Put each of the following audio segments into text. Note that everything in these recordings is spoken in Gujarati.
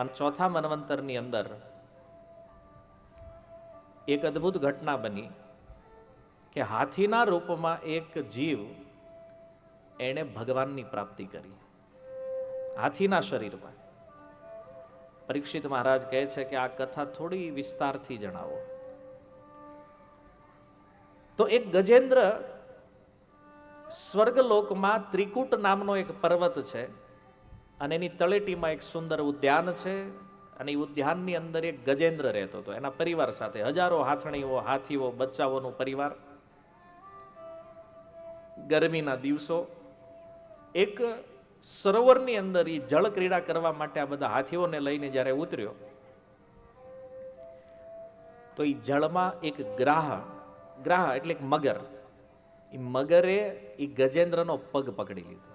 અને ચોથા મનવંતરની અંદર એક અદ્ભુત ઘટના બની કે હાથીના રૂપમાં એક જીવ એણે ભગવાનની પ્રાપ્તિ કરી. હાથીના શરીરમાં. પરીક્ષિત મહારાજ કહે છે કે આ કથા થોડી વિસ્તારથી જણાવો. તો એક ગજેન્દ્ર સ્વર્ગલોકમાં ત્રિકૂટ નામનો એક પર્વત છે. અને એની તળેટીમાં એક સુંદર ઉદ્યાન છે અને એ ઉદ્યાનની અંદર એક ગજેન્દ્ર રહેતો હતો. એના પરિવાર સાથે હજારો હાથણીઓ, હાથીઓ, બચ્ચાઓનું પરિવાર. ગરમીના દિવસો. એક સરોવરની અંદર એ જળ ક્રીડા કરવા માટે આ બધા હાથીઓને લઈને જ્યારે ઉતર્યો, તો એ જળમાં એક ગ્રાહ ગ્રાહ એટલે એક મગર. એ મગરે એ ગજેન્દ્રનો પગ પકડી લીધો.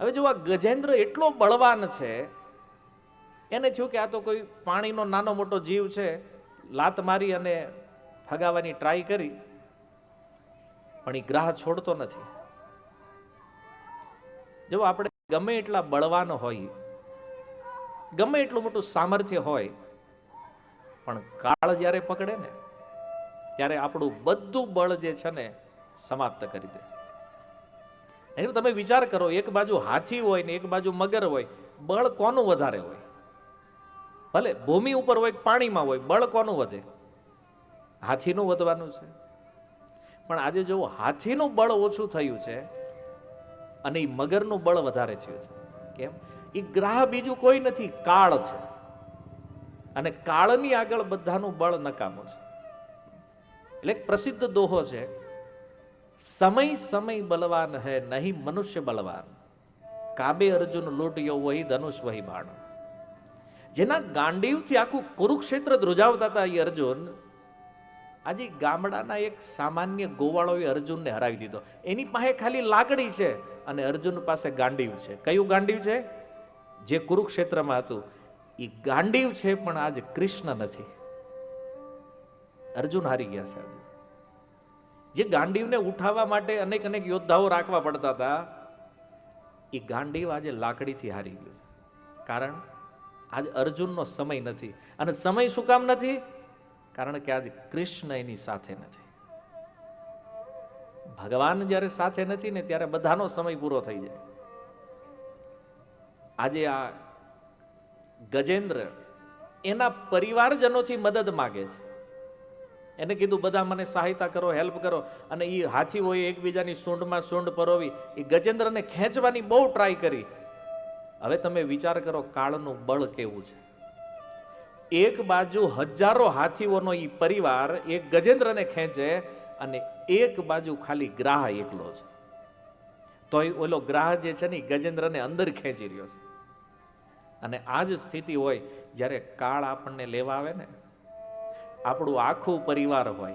હવે જો આ ગજેન્દ્ર એટલો બળવાન છે, એને થયું કે આ તો કોઈ પાણીનો નાનો મોટો જીવ છે, લાત મારી અને ફગાવવાની ટ્રાય કરી, પણ એ ગ્રાહ છોડતો નથી. જો આપણે ગમે એટલા બળવાન હોય, ગમે એટલું મોટું સામર્થ્ય હોય, પણ કાળ જ્યારે પકડે ને, ત્યારે આપણું બધું બળ જે છે ને સમાપ્ત કરી દે. એટલે તમે વિચાર કરો, એક બાજુ હાથી હોય ને એક બાજુ મગર હોય, બળ કોનું વધારે હોય? ભલે, ભૂમિ ઉપર હોય પાણીમાં હોય, બળ કોનું વધે? હાથીનું વધવાનું છે. પણ આજે જો હાથીનું બળ ઓછું થયું છે અને એ મગરનું બળ વધારે થયું છે, કેમ? એ ગ્રાહ બીજું કોઈ નથી, કાળ છે. અને કાળની આગળ બધાનું બળ નકામું છે. એટલે પ્રસિદ્ધ દોહો છે સમય સમય બલવાન હૈ, નહીં મનુષ્ય બલવાન. કાબે અર્જુન લૂંટ્યો વહી ધનુષ વહી બાણ. જેના ગાંડીવથી આખું કુરુક્ષેત્ર ધ્રુજાવતા હતા એ અર્જુન, આજે ગામડાના એક સામાન્ય ગોવાળોએ અર્જુનને હરાવી દીધો. એની પાસે ખાલી લાકડી છે અને અર્જુન પાસે ગાંડીવ છે. કયું ગાંડીવ છે? જે કુરુક્ષેત્રમાં હતું. એ ગાંડીવ છે, પણ આજ કૃષ્ણ નથી. અર્જુન હારી ગયા આજે. જે ગાંડીવને ઉઠાવવા માટે અનેક અનેક યોદ્ધાઓ રાખવા પડતા હતા, એ ગાંડીવ આજે લાકડીથી હારી ગયું કારણ આજે અર્જુનનો સમય નથી. અને સમય શું કામ નથી? કારણ કે આજે કૃષ્ણ એની સાથે નથી. ભગવાન જ્યારે સાથે નથી ને ત્યારે બધાનો સમય પૂરો થઈ જાય. આજે આ ગજેન્દ્ર એના પરિવારજનોથી મદદ માગે છે. એને કીધું, બધા મને સહાયતા કરો હેલ્પ કરો. અને એ હાથીઓએ એકબીજાની સૂંઢમાં સૂંઢ પરોવી એ ગજેન્દ્રને ખેંચવાની બહુ ટ્રાય કરી. હવે તમે વિચાર કરો કાળનું બળ કેવું છે. એક બાજુ હજારો હાથીઓનો એ પરિવાર એક ગજેન્દ્રને ખેંચે અને એક બાજુ ખાલી ગ્રાહ એકલો છે. તોય ઓલો ગ્રાહ જે છે ને ગજેન્દ્રને અંદર ખેંચી રહ્યો છે. અને આ જ સ્થિતિ હોય જ્યારે કાળ આપણને લેવા આવે ને આપણું આખું પરિવાર હોય.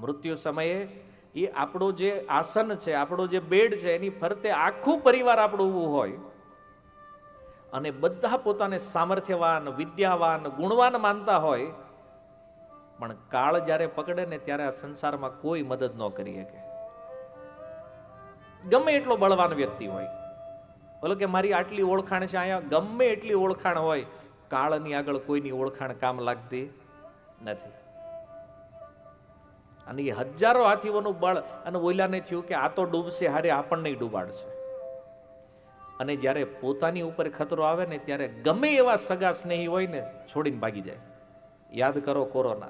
મૃત્યુ સમયે એ આપણું જે આસન છે, આપણો જે બેડ છે, એની ફરતે આખું પરિવાર આપણું ઊભું હોય. અને બધા પોતાને સામર્થ્યવાન, વિદ્યાવાન, ગુણવાન માનતા હોય. પણ કાળ જ્યારે પકડે ને ત્યારે આ સંસારમાં કોઈ મદદ ન કરી શકે. ગમે એટલો બળવાન વ્યક્તિ હોય. બોલો કે મારી આટલી ઓળખાણ છે, અહીંયા ગમે એટલી ઓળખાણ હોય, કાળની આગળ કોઈની ઓળખાણ કામ લાગતી નથી. અને એ હજારો હાથીઓનું બળ અને ઓલાને થયું કે આ તો ડૂબશે, હારે આપણને ડૂબાડશે. અને જ્યારે પોતાની ઉપર ખતરો આવે ને, ત્યારે ગમે એવા સગા સ્નેહી હોય ને, છોડીને ભાગી જાય. યાદ કરો કોરોના.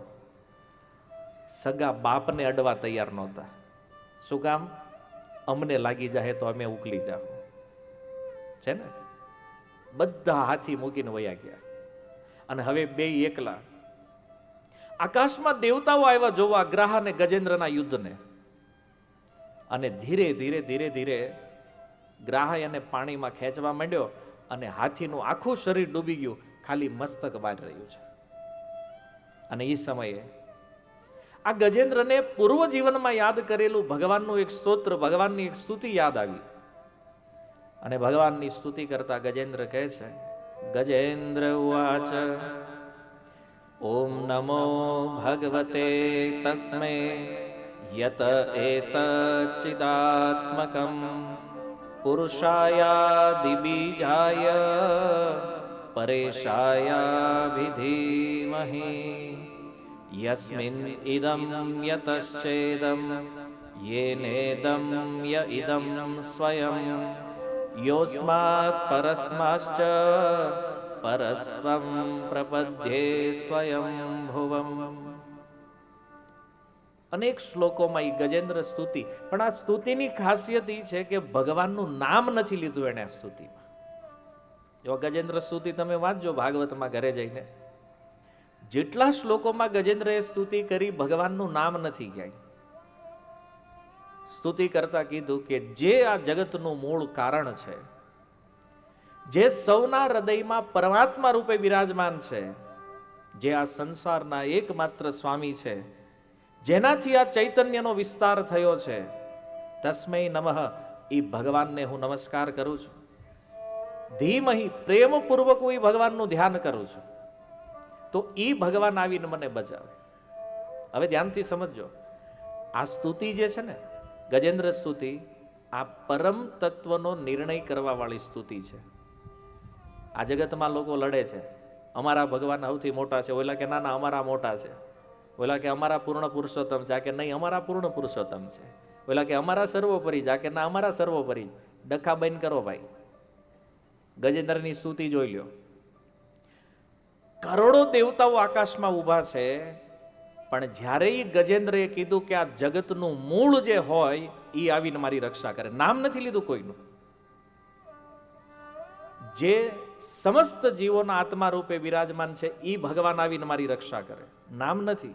સગા બાપને અડવા તૈયાર નહોતા. શું કામ? અમને લાગી જાય તો અમે ઉકલી જાવ છે ને? બધા હાથી મૂકીને વયા ગયા. અને હવે બે એકલા. આકાશમાં દેવતાઓ આવ્યા જોવા ગ્રાહ અને ગજેન્દ્રના યુદ્ધને. અને ધીરે ધીરે ધીરે ધીરે ગ્રાહ એને પાણીમાં ખેંચવા માંડ્યો અને હાથીનું આખું શરીર ડૂબી ગયું, ખાલી મસ્તક વાર રહ્યું છે. અને એ સમયે આ ગજેન્દ્રને પૂર્વ જીવનમાં યાદ કરેલું ભગવાનનું એક સ્તોત્ર, ભગવાનની એક સ્તુતિ યાદ આવી. અને ભગવાનની સ્તુતિ કરતા ગજેન્દ્ર કહે છે, ગજેન્દ્ર ઉવાચ ॐ नमो भगवते तस्मै यत एतच्चिदात्मकं पुरुषायादिबीजाय परेशायाभिधीमहि यस्मिन् इदं यतश्चेदं येनेदं य इदं स्वयं। योऽस्मात् परस्माश्च પરસ્પમ પ્રપદ્યે સ્વયં ભુવમ અનેક શ્લોકોમાં એ ગજેન્દ્ર સ્તુતિ પણ આ સ્તુતિની ખાસિયત એ છે કે ભગવાનનું નામ નથી લીધું એને સ્તુતિમાં જો ગજેન્દ્ર સ્તુતિ તમે વાંચજો ભાગવતમાં ઘરે જઈને જેટલા શ્લોકોમાં ગજેન્દ્રએ સ્તુતિ કરી ભગવાનનું નામ નથી ક્યાંય સ્તુતિ કરતા કીધું કે જે આ જગતનું મૂળ કારણ છે જે સૌના હૃદયમાં પરમાત્મા રૂપે બિરાજમાન છે, જે આ સંસારના એકમાત્ર સ્વામી છે, જેનાથી આ ચૈતન્યનો વિસ્તાર થયો છે, તસ્મૈ નમઃ. એ ભગવાનને હું નમસ્કાર કરું છું. ધીમહી, પ્રેમપૂર્વક હું એ ભગવાનનું ધ્યાન કરું છું. તો એ ભગવાન આવીને મને બચાવે હવે ધ્યાનથી સમજજો. આ સ્તુતિ જે છે ને, ગજેન્દ્ર સ્તુતિ, આ પરમ તત્વનો નિર્ણય કરવાવાળી સ્તુતિ છે. આ જગતમાં લોકો લડે છે. અમારા ભગવાન સૌથી મોટા છે. ઓલા કે, ના ના, અમારા મોટા છે. ઓલા કે, અમારા પૂર્ણ પુરુષોત્તમ છે. આ કે, નહીં, અમારા પૂર્ણ પુરુષોત્તમ છે. ઓલા કે, અમારા સર્વોપરી છે. આ કે, ના, અમારા સર્વોપરી ડખા બંધ કરો ભાઈ. ગજેન્દ્રની સ્તુતિ જોઈ લ્યો. કરોડો દેવતાઓ આકાશમાં ઊભા છે, પણ જ્યારે એ ગજેન્દ્રએ કીધું કે આ જગતનું મૂળ જે હોય એ આવીને મારી રક્ષા કરે. નામ નથી લીધું કોઈનું. જે સમસ્ત જીવોના આત્મા રૂપે બિરાજમાન છે એ ભગવાન આવીને મારી રક્ષા કરે. નામ નથી.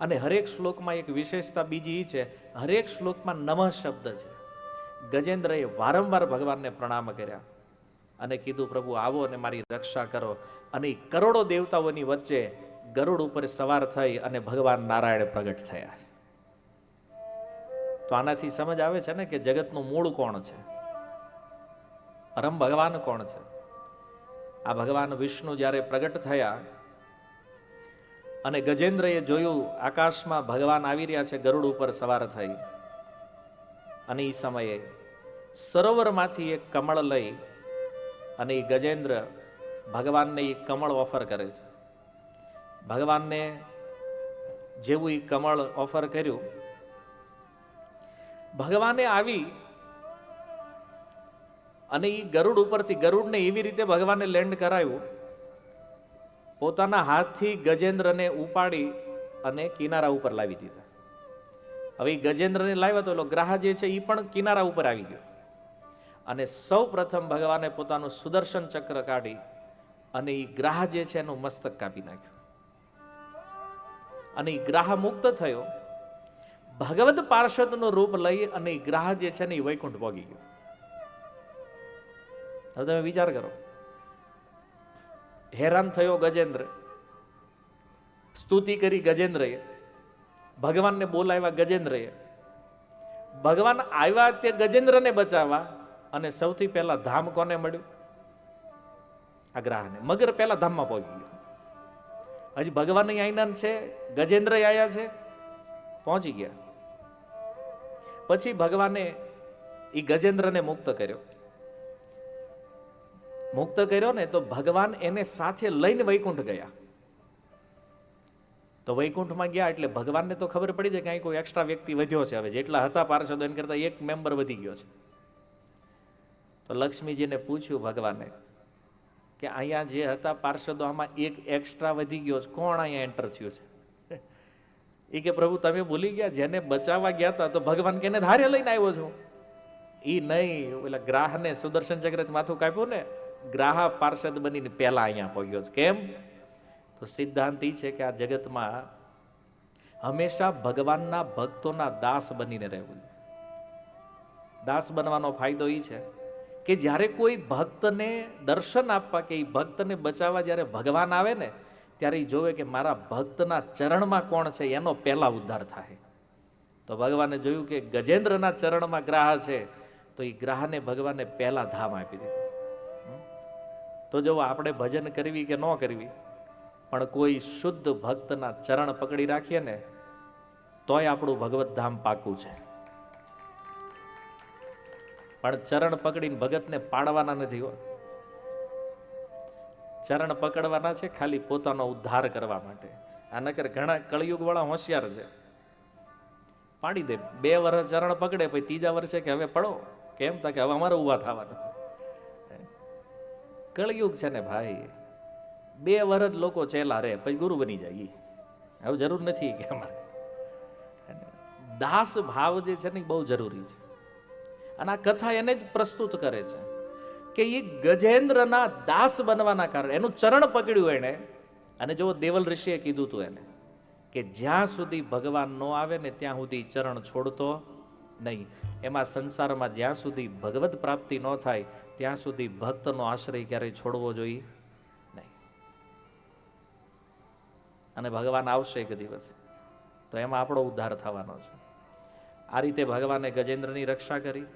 અને હરેક શ્લોકમાં એક વિશેષતા બીજી છે, હરેક શ્લોકમાં નમઃ શબ્દ છે. ગજેન્દ્રએ વારંવાર ભગવાનને પ્રણામ કર્યા અને કીધું, પ્રભુ, આવો અને મારી રક્ષા કરો. અને એ કરોડો દેવતાઓની વચ્ચે ગરુડ ઉપર સવાર થઈ અને ભગવાન નારાયણ પ્રગટ થયા. તો આનાથી સમજ આવે છે ને કે જગતનું મૂળ કોણ છે? પરમ ભગવાન કોણ છે? આ ભગવાન વિષ્ણુ જ્યારે પ્રગટ થયા અને ગજેન્દ્રએ જોયું, આકાશમાં ભગવાન આવી રહ્યા છે, ગરુડ ઉપર સવાર થઈ. અને એ સમયે સરોવરમાંથી એક કમળ લઈ અને એ ગજેન્દ્ર ભગવાનને એ કમળ ઓફર કરે છે. ભગવાનને જેવું એ કમળ ઓફર કર્યું, ભગવાને આવી અને એ ગરુડ ઉપરથી, ગરુડને એવી રીતે ભગવાને લેન્ડ કરાયું, પોતાના હાથથી ગજેન્દ્રને ઉપાડી અને કિનારા ઉપર લાવી દીધા. હવે ગજેન્દ્રને લાવ્યા તો ગ્રાહ જે છે એ પણ કિનારા ઉપર આવી ગયો. અને સૌ પ્રથમ ભગવાને પોતાનું સુદર્શન ચક્ર કાઢી અને એ ગ્રાહ જે છે એનું મસ્તક કાપી નાખ્યું. અને એ ગ્રાહ મુક્ત થયો. ભગવદ પાર્ષદનું રૂપ લઈ અને એ ગ્રાહ જે છે ને એ વૈકુંઠ ભોગી ગયો. હવે તમે વિચાર કરો. હેરાન થયો ગજેન્દ્ર. સ્તુતિ કરી ગજેન્દ્રએ. ભગવાનને બોલાવ્યા ગજેન્દ્રએ. ભગવાન આવ્યા તે ગજેન્દ્રને બચાવવા અને સૌથી પહેલા ધામ કોને મળ્યું? આ ગ્રાહને. મગર પહેલા ધામમાં પહોંચી ગયો. હજી ભગવાન આઈનાન છે ગજેન્દ્ર આયા છે, પહોંચી ગયા. પછી ભગવાને એ ગજેન્દ્રને મુક્ત કર્યો. મુક્ત કર્યો ને તો ભગવાન એને સાથે લઈને વૈકુંઠ ગયા. તો વૈકુંઠમાં ગયા એટલે ભગવાનને તો ખબર પડી જાય કે અહીં કોઈ એક્સ્ટ્રા વ્યક્તિ વધ્યો છે. હવે જેટલા હતા પાર્ષદો એને કરતા એક મેમ્બર વધી ગયો છે. તો લક્ષ્મીજીને પૂછ્યું ભગવાને કે અહીંયા જે હતા પાર્ષદો, આમાં એક એક્સ્ટ્રા વધી ગયો છે. કોણ અહીંયા એન્ટર થયું છે? એ કે, પ્રભુ, તમે ભૂલી ગયા, જેને બચાવવા ગયા હતા, તો ભગવાન કેને ધારે લઈને આવ્યો છું. એ નહીં, ઓલા ગ્રાહને સુદર્શન ચક્રથી માથું કાપ્યું ને ગ્રાહ પાર્ષદ બનીને પહેલા અહીંયા પહોંચ્યો છે. કેમ? તો સિદ્ધાંત એ છે કે આ જગતમાં હંમેશા ભગવાનના ભક્તોના દાસ બનીને રહેવું દાસ બનવાનો ફાયદો એ છે કે જ્યારે કોઈ ભક્તને દર્શન આપવા કે એ ભક્તને બચાવવા જ્યારે ભગવાન આવે ને, ત્યારે એ જોવે કે મારા ભક્તના ચરણમાં કોણ છે એનો પહેલા ઉદ્ધાર થાય. તો ભગવાને જોયું કે ગજેન્દ્રના ચરણમાં ગ્રાહ છે, તો એ ગ્રાહને ભગવાને પહેલા ધામ આપી દીધું. તો જો આપણે ભજન કરવી કે ન કરવી, પણ કોઈ શુદ્ધ ભક્તના ચરણ પકડી રાખીએ ને, તોય આપણું ભગવત ધામ પાકું છે. પણ ચરણ પકડીને ભગતને પાડવાના નથી હો. ચરણ પકડવાના છે ખાલી પોતાનો ઉદ્ધાર કરવા માટે. આ નકર ઘણા કળિયુગવાળા હોશિયાર છે. પાડી દે, બે વર્ષ ચરણ પકડે, પછી ત્રીજા વર્ષે કે હવે પડો. કેમ? તા કે હવે અમારે ઊભા થવાનું. કળિયુગ છે ને ભાઈ, બે વર્ષ લોકો ચેલા રે પછી ગુરુ બની જાય. એ હવે જરૂર નથી કે અમારે. દાસ ભાવ જે છે ને બહુ જરૂરી છે. અને આ કથા એને જ પ્રસ્તુત કરે છે કે એ ગજેન્દ્રના દાસ બનવાના કારણે, એનું ચરણ પકડ્યું એણે. અને જો દેવલ ઋષિએ કીધું હતું એને કે જ્યાં સુધી ભગવાન ન આવે ને ત્યાં સુધી ચરણ છોડતો નહીં. એમાં સંસારમાં જ્યાં સુધી ભગવત પ્રાપ્તિ ન થાય, ત્યાં સુધી ભક્તનો આશ્રય ક્યારેય છોડવો જોઈએ? નહીં. અને ભગવાન આવશે એક દિવસ. તો એમાં આપણો ઉદ્ધાર થવાનો છે. આ રીતે ભગવાને ગજેન્દ્રની રક્ષા કરી.